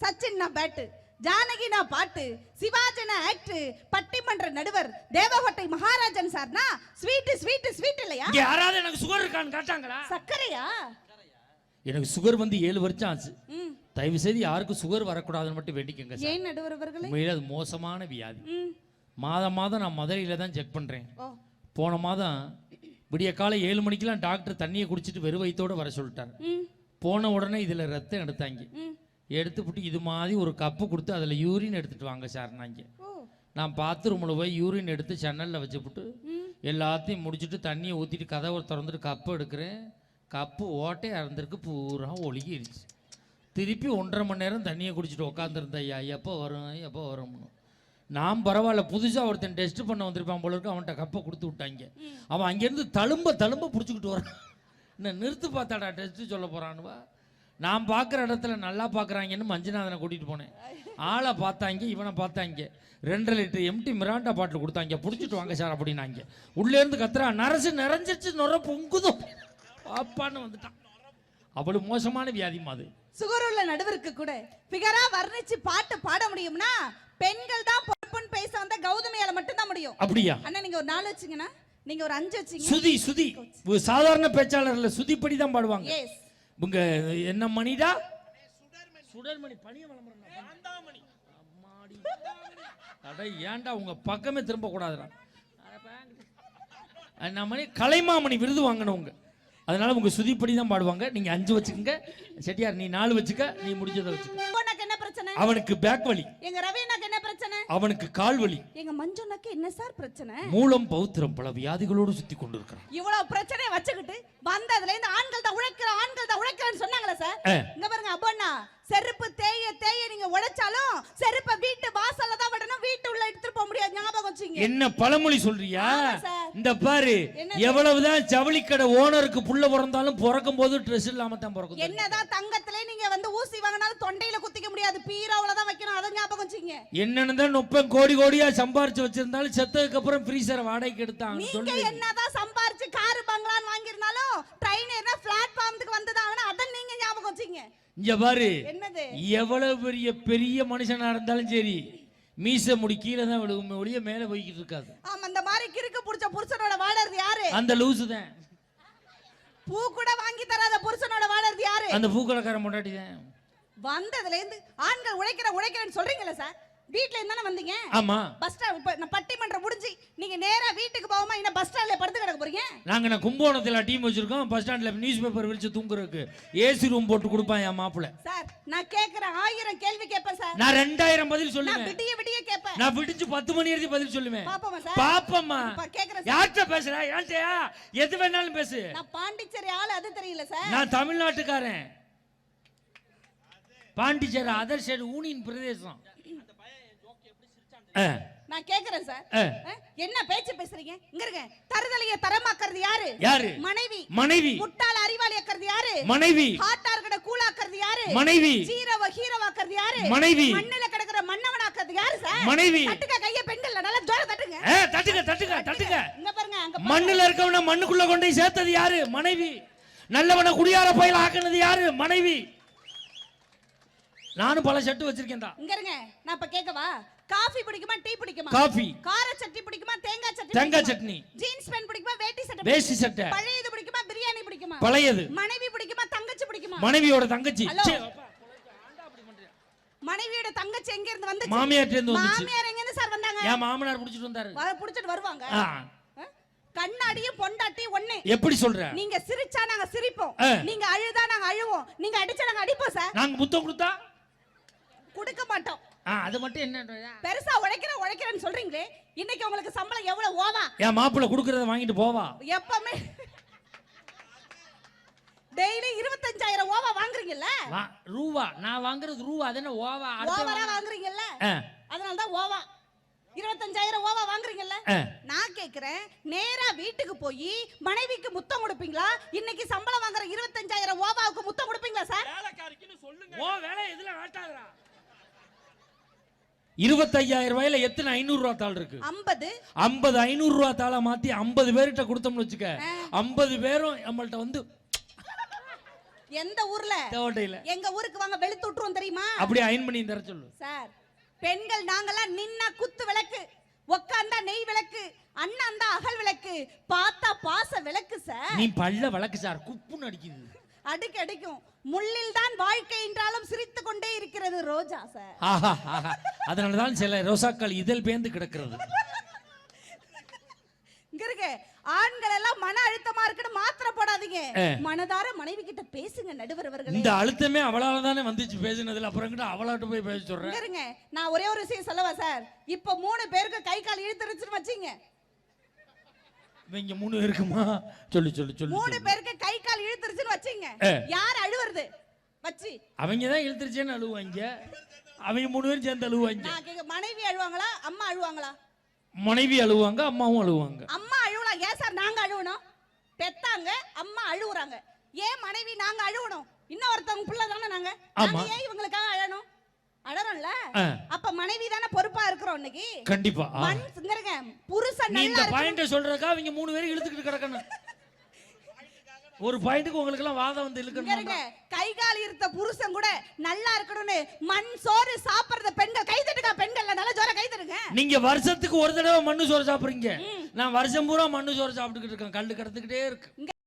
சச்சின் நான் பேட்டு ஜானகி நான் பாட்டு சிவாஜி நான் ஆக்ட் பட்டிமன்ற நடுவர் தேவகோட்டை மகாராஜன் சார்னா ஸ்வீட் ஸ்வீட் ஸ்வீட் இல்லையா? யாராவது எனக்கு சுகர் இருக்கான்னு கேட்டாங்களா? சர்க்கரையா? எனக்கு சுகர் வந்து ஏழு வருஷம் ஆச்சு. தயவு செய்து யாருக்கும் சுகர் வரக்கூடாதுன்னு மட்டும் வேண்டிக்கங்க சார் ஏன் நடுவர் அவர்களே? அது மோசமான வியாதி. மாதம் மாதம் நான் மதுரையில தான் செக் பண்றேன். போன மாதம் விடிய காலை ஏழு மணிக்கெல்லாம் டாக்டர் தண்ணியை குடிச்சிட்டு வெறும் வயித்தோட வர சொல்லிட்டார். போன உடனே இதுல ரத்தம் எடுத்தாங்க. எடுத்துப்புட்டு இது மாதிரி ஒரு கப்பு கொடுத்து அதுல யூரின் எடுத்துட்டு வாங்க சார் நாங்க. நான் பாத்ரூமில் போய் யூரின் எடுத்து ஜன்னலில் வச்சுப்புட்டு எல்லாத்தையும் முடிச்சுட்டு தண்ணியை ஊற்றிட்டு கதவை திறந்துட்டு கப்பு எடுக்கிறேன். கப்பு ஓட்டை இறந்துருக்கு பூரா ஒழுகிருச்சு. திருப்பி ஒன்றரை மணி நேரம் தண்ணியை குடிச்சிட்டு உட்காந்துருந்தேன் ஐயா எப்போ வரும் எப்போ வரும்னு. நான் பரவாயில்ல புதுசாக ஒருத்தன் டெஸ்ட் பண்ண வந்திருப்பான் போல இருக்கு அவன்கிட்ட கப்பை கொடுத்து விட்டாங்க. அவன் அங்கேருந்து தழும்ப தழும்ப பிடிச்சிக்கிட்டு வரான். என்ன நிறுத்து பார்த்தாடா டெஸ்ட்டு சொல்ல போகிறானுவா நான் பார்க்குற இடத்துல நல்லா பார்க்குறாங்கன்னு மஞ்சுநாதனை கூட்டிகிட்டு போனேன். ஆளை பார்த்தாங்க இவனை பார்த்தாங்க. ரெண்டரை லிட்டர் எம்டி மிராண்டா பாட்டில் கொடுத்தாங்க. பிடிச்சிட்டு வாங்க சார் அப்படின்னாங்க. உள்ளேருந்து கத்துறா நரசு நிறைஞ்சிருச்சு நுர பொங்குதும். பாப்பான்னு வந்துட்டான். அவ்வளவு மோசமான வியாதிமா அது. சுகர் உள்ள நடுவருக்கு கூட பிகரா வர்ணிச்சு பாட்டு பாட முடியும்னா பெண்கள் தான் பொறுப்புன்னு பேச வந்த கௌதமியால மட்டும்தான் முடியும். அப்படியா? அண்ணா நீங்க ஒரு நாலு வச்சீங்கன்னா நீங்க ஒரு அஞ்சு வச்சீங்க சுதி சுதி. சாதாரண பேச்சாளர்ல சுதிப்படி தான் பாடுவாங்க. எஸ் உங்க என்ன மணிடா? சுடர்மணி பணிய அம்மாடி அட ஏன்டா உங்க பக்கமே திரும்ப கூடாதுடா என்ன மணி கலைமாமணி விருது வாங்கினவங்க. அதனால உங்க சுதிப்படி தான் பாடுவாங்க. நீங்க அஞ்சு வச்சுக்கோங்க. செட்டியார் நீ நாலு வச்சுக்க நீ முடிஞ்சதை வச்சுக்க. பிரச்சனை? அவனுக்கு பேக் வலி. எங்க ரவீனாக்கு என்ன பிரச்சனை? அவனுக்கு கால் வலி. எங்க மஞ்சுனாக்கு என்ன சார் பிரச்சனை? மூலம் பௌத்திரம் பல வியாதிகளோடு சுத்தி கொண்டிருக்கிறான். இவ்வளவு பிரச்சனையை வச்சுக்கிட்டு வந்ததுல இருந்து ஆண்கள் தான் உழைக்கிற ஆண்கள் தான் உழைக்கிறேன்னு சொன்னாங்களே சார். இங்க பாருங்க அப்பண்ணா செருப்பு தேய தேய நீங்க உழைச்சாலும் செருப்பை வீட்டு வாசல்ல தான் விடணும் வீட்டு உள்ள எடுத்துட்டு போக முடியாது. ஞாபகம் வச்சுங்க என்ன பழமொழி சொல்றியா? சார். இந்த பாரு? எவ்வளவுதான் ஜவுளி கடை ஓனருக்கு புள்ள பிறந்தாலும் பிறக்கும் போது ட்ரெஸ் இல்லாம தான் பிறக்கும். என்னதான் தங்கத்திலே நீங்க வந்து ஊசி வாங்கினாலும் தொண்டையில குத்திக்க முடியாது. பீரோவுல தான் வைக்கணும். அதை ஞாபகம் வச்சுங்க. என்னன்னு தான் நுப்பம் கோடி கோடியா சம்பாரிச்சு வச்சிருந்தாலும் செத்ததுக்கு அப்புறம் ஃப்ரீசரை வாடகைக்கு எடுத்தாங்க நீங்க என்னதான் சம்பாரிச்சு கார் பங்களான்னு வாங்கியிருந்தாலும் ட்ரெயின் ஏறினா பிளாட்ஃபார்முக்கு வந்ததாங்கன்னா அதை நீங்க ஞாபகம் வச்சுங்க. இங்க பாரு எவ்வளவு பெரிய பெரிய மனுஷனா இருந்தாலும் சரி மீச முடி கீழே தான் விழுகும் ஒளிய மேல போய்கிட்டு இருக்காது. ஆமா இந்த மாதிரி கிறுக்கு புடிச்ச புருஷனோட வாழறது யாரு? அந்த லூசு தான். பூ கூட வாங்கி தராத புருஷனோட வாழறது யாரு? அந்த பூக்கடைக்காரன் முன்னாடி தான். வந்ததுல இருந்து ஆண்கள் உழைக்கிற உழைக்கிறேன்னு சொல்றீங்களா சார்? வீட்ல இருந்து தானே வந்தீங்க? ஆமா. பஸ் ஸ்டாண்ட் பட்டிமன்றம் முடிஞ்சு நீங்க நேரா வீட்டுக்கு போகாம என்ன பஸ் ஸ்டாண்ட்ல படுத்து கிடக்க போறீங்க? நாங்க நான் கும்பகோணத்துல டீம் வச்சிருக்கோம். பஸ் ஸ்டாண்ட்ல நியூஸ் பேப்பர் விரிச்சு தூங்குறதுக்கு ஏசி ரூம் போட்டு கொடுப்பான் என் மாப்பிள்ள. சார் நான் கேக்குறேன் ஆயிரம் கேள்வி கேட்பேன் சார். நான் ரெண்டாயிரம் பதில் சொல்லுவேன். விடிய விடிய கேட்பேன் நான் விடிச்சு பத்து மணி எழுதி பதில் சொல்லுவேன். பாப்போமா சார்? கேக்குறேன் யார்கிட்ட பேசுற? யார்கிட்டயா? எது வேணாலும் பேசு. நான் பாண்டிச்சேரி ஆளு அது தெரியல சார். நான் தமிழ்நாட்டுக்காரன். பாண்டிச்சேரி அதர் சைடு ஊனியின் பிரதேசம். நான் கேக்குறேன் சார். என்ன பேச்சு பேசுறீங்க? இங்க இருங்க. தருதலைய தரமாக்குறது யாரு? யாரு? மனைவி. மனைவி. முட்டாள அறிவாளி ஆக்குறது யாரு? மனைவி. ஹாட்டா கூலாக்குறது யாரு? மனைவி. ஹீரோவ ஹீரோவாக்குறது யாரு? மனைவி. மண்ணுல கிடக்குற மன்னவனாக்குறது யாரு சார் மனைவி. கைய பெண்கள் நல்லா ஜோர தட்டுங்க. ஏ, தட்டுங்க தட்டுங்க தட்டுங்க. இங்க பாருங்க அங்க. மண்ணுல இருக்கவன மண்ணுக்குள்ள கொண்டு போய் சேர்த்தது யாரு? மனைவி. நல்லவன குடியார பயில ஆக்குனது யாரு? மனைவி. நானும் பல செட்டு வச்சிருக்கேன் தான் இங்க இருங்க நான் இப்ப கேட்கவா காஃபி பிடிக்குமா டீ பிடிக்குமா? காஃபி. கார சட்னி பிடிக்குமா தேங்காய் சட்னி தேங்காய்? சட்னி. ஜீன்ஸ் பேண்ட் பிடிக்குமா வேட்டி சட்டை வேஷ்டி? சட்டை. பழையது பிடிக்குமா பிரியாணி பிடிக்குமா? பழையது. மனைவி பிடிக்குமா தங்கச்சி பிடிக்குமா? மனைவியோட தங்கச்சி. மனைவியோட தங்கச்சி எங்க இருந்து வந்துச்சு? மாமியார்ட்ட இருந்து மாமியார் எங்க இருந்து சார் வந்தாங்க? என் மாமனார் புடிச்சிட்டு வந்தாரு. புடிச்சிட்டு வருவாங்க? கண்ணாடியும் பொண்டாட்டியும் ஒண்ணு. எப்படி சொல்ற? நீங்க சிரிச்சா நாங்க சிரிப்போம். நீங்க அழுதா நாங்க அழுவோம். நீங்க அடிச்சா நாங்க அடிப்போம் சார். நாங்க முத்தம் கொடுத்தா? கொடுக்க மாட்டோம். அது மட்டும் என்ன பெருசா உழைக்கிற உழைக்கிறேன்னு சொல்றீங்களே? இன்னைக்கு உங்களுக்கு சம்பளம் எவ்வளவு? ஓவா. என் மாப்பிள்ள கொடுக்கறத வாங்கிட்டு போவா. எப்பவுமே இருபத்தஞ்சாயிரம் ஓவா வாங்குறீங்கல்ல? வா, ரூவா. நான் வாங்குறது ரூவா அது என்ன ஓவா ஓவரா வாங்குறீங்கல்ல? அதனால தான் ஓவா. இருபத்தஞ்சாயிரம் ஓவா வாங்குறீங்கல்ல. நான் கேக்குறேன் நேரா வீட்டுக்கு போய் மனைவிக்கு முத்தம் கொடுப்பீங்களா? இன்னைக்கு சம்பளம் வாங்குற இருபத்தஞ்சாயிரம் ஓவாவுக்கு முத்தம் கொடுப்பீங்களா சார்? ஓ வேலை எதுல காட்டாதடா இருபத்தையாயிரம் ரூபாயில எத்தனை ஐநூறு ரூபா தாள் இருக்கு? ஐம்பது. ஐம்பது ஐநூறு ரூபா தாளை மாத்தி ஐம்பது பேர்கிட்ட கொடுத்தோம்னு வச்சுக்க. ஐம்பது பேரும் நம்மள்ட்ட வந்து எந்த ஊர்ல? தேவட்டையில எங்க ஊருக்கு வாங்க வெளுத்து விட்டுருவோம் தெரியுமா? அப்படியே அயன் பண்ணி தர சொல்லு. சார் பெண்கள் நாங்கெல்லாம் நின்னா குத்து விளக்கு உக்காந்தா நெய் விளக்கு அண்ணாந்தா அகல் விளக்கு பார்த்தா பாச விளக்கு சார். நீ பல்ல வழக்கு சார் குப்புன்னு அடிக்குது. அடிக்க அடிக்கும். முள்ளில் தான் வாழ்க்கை என்றாலும் சிரித்து கொண்டே இருக்கிறது ரோஜா சார். ஆஹா அதனாலதான் சில ரோசாக்கள் இதழ் பேந்து கிடக்கிறது. இங்க இருக்கு ஆண்கள் எல்லாம் மன அழுத்தமா இருக்குன்னு மாத்திரை போடாதீங்க. மனதார மனைவி கிட்ட பேசுங்க நடுவர் அவர்களே. இந்த அழுத்தமே அவளால தானே வந்துச்சு பேசினதுல. அப்புறம் கிட்ட அவளாட்ட போய் பேச சொல்றேன். இருங்க. நான் ஒரே ஒரு விஷயம் சொல்லவா சார்? இப்ப மூணு பேருக்கு கை கால் இழுத்துருச்சுன்னு வச்சீங்க. இவங்க மூணு இருக்குமா சொல்லு சொல்லு சொல்லு மூணு. பேருக்கு கை கால் இழுத்துருச்சுன்னு வச்சீங்க. யார் அழுவுறது? வச்சு. அவங்க தான் இழுத்துருச்சேன்னு அழுவாங்க அவங்க மூணு பேரும் சேர்ந்து அழுவாங்க மனைவி அழுவாங்களா? அம்மா அழுவாங்களா? மனைவி அழுவாங்க அம்மாவும் அழுவாங்க. அம்மா ஏன் சார் நாங்க அழுவணும். பெத்தாங்க அம்மா அழுவுறாங்க. ஏன் மனைவி நாங்க அழுவணும்? இன்னொருத்தவங்க பிள்ளை தானே நாங்க? ஏன் இவங்களுக்காக அழணும்? அழறோம்ல? அப்ப மனைவி தானே பொறுப்பா இருக்கிறோம் இன்னைக்கு? கண்டிப்பா. இங்க புருஷன் நீ இந்த. பாயிண்ட சொல்றதுக்கா அவங்க மூணு பேரும் இழுத்துக்கிட்டு கிடக்கணும். ஒரு பாயிண்ட்டுக்கு உங்களுக்கு எல்லாம் வாதம் வந்து இழுக்கணும் கை கால் இருந்த புருஷன் கூட நல்லா இருக்கணும்னு மண் சோறு சாப்பிடுறத பெண்கள் கை தட்டுங்க பெண்கள் நல்லா ஜோர கை தட்டுங்க. நீங்க வருஷத்துக்கு ஒரு தடவை மண்ணு சோறு சாப்பிடுறீங்க. நான் வருஷம் பூரா மண்ணு சோறு சாப்பிட்டுக்கிட்டு இருக்கேன். கல்லு கிடந்துக்கிட்டே இருக்கு